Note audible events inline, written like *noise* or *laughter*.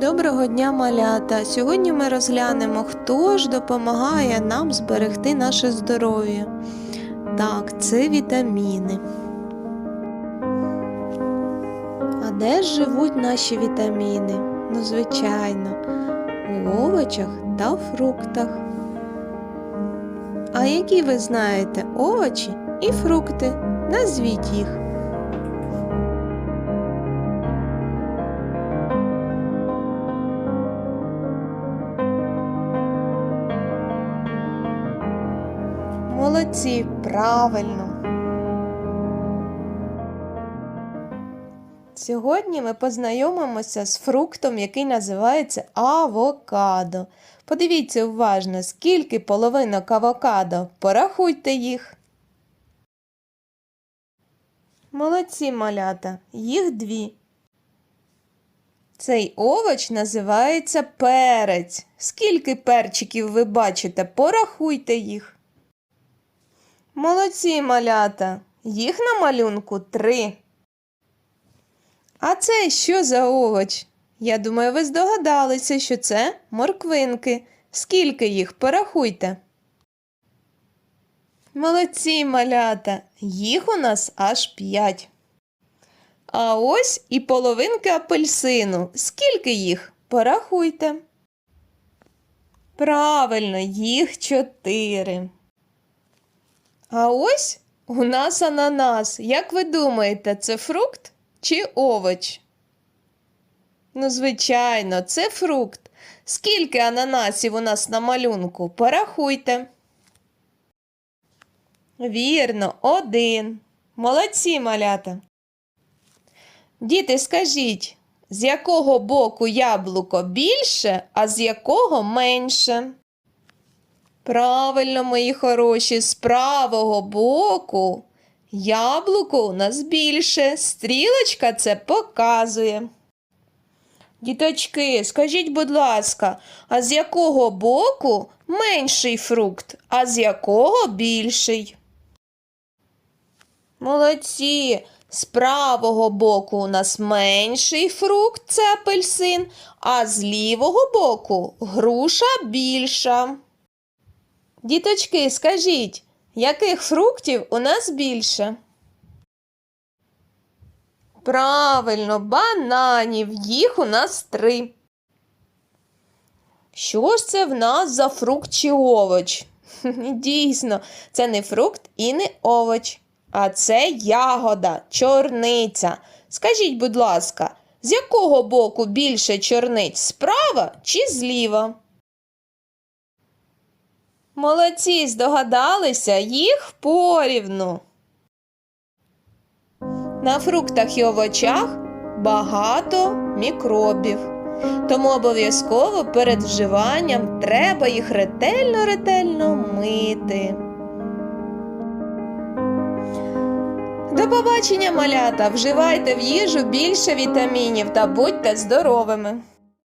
Доброго дня, малята! Сьогодні ми розглянемо, хто ж допомагає нам зберегти наше здоров'я. Так, це вітаміни. А де ж живуть наші вітаміни? Ну, звичайно, у овочах та фруктах. А які ви знаєте овочі і фрукти? Назвіть їх. Молодці, правильно. Сьогодні ми познайомимося з фруктом, який називається авокадо. Подивіться уважно, скільки половинок авокадо. Порахуйте їх. Молодці малята, їх дві. Цей овоч називається перець. Скільки перчиків ви бачите? Порахуйте їх. Молодці малята, їх на малюнку три. А це що за овоч? Я думаю, ви здогадалися, що це морквинки. Скільки їх? Порахуйте. Молодці малята, їх у нас аж п'ять. А ось і половинки апельсину. Скільки їх? Порахуйте. Правильно, їх чотири. А ось у нас ананас. Як ви думаєте, це фрукт чи овоч? Ну, звичайно, це фрукт. Скільки ананасів у нас на малюнку? Порахуйте. Вірно, один. Молодці малята. Діти, скажіть, з якого боку яблуко більше, а з якого менше? Правильно, мої хороші, з правого боку. Яблуко у нас більше. Стрілочка це показує. Діточки, скажіть, будь ласка, а з якого боку менший фрукт, а з якого більший? Молодці. З правого боку у нас менший фрукт це апельсин, а з лівого боку груша більша. Діточки, скажіть, яких фруктів у нас більше? Правильно, бананів, їх у нас три. Що ж це в нас за фрукт чи овоч? *laughs* Дійсно, це не фрукт і не овоч, а це ягода, чорниця. Скажіть, будь ласка, з якого боку більше чорниць справа чи зліва? Молодці, здогадалися, їх порівну. На фруктах і овочах багато мікробів. Тому обов'язково перед вживанням треба їх ретельно-ретельно мити. До побачення, малята! Вживайте в їжу більше вітамінів та будьте здоровими!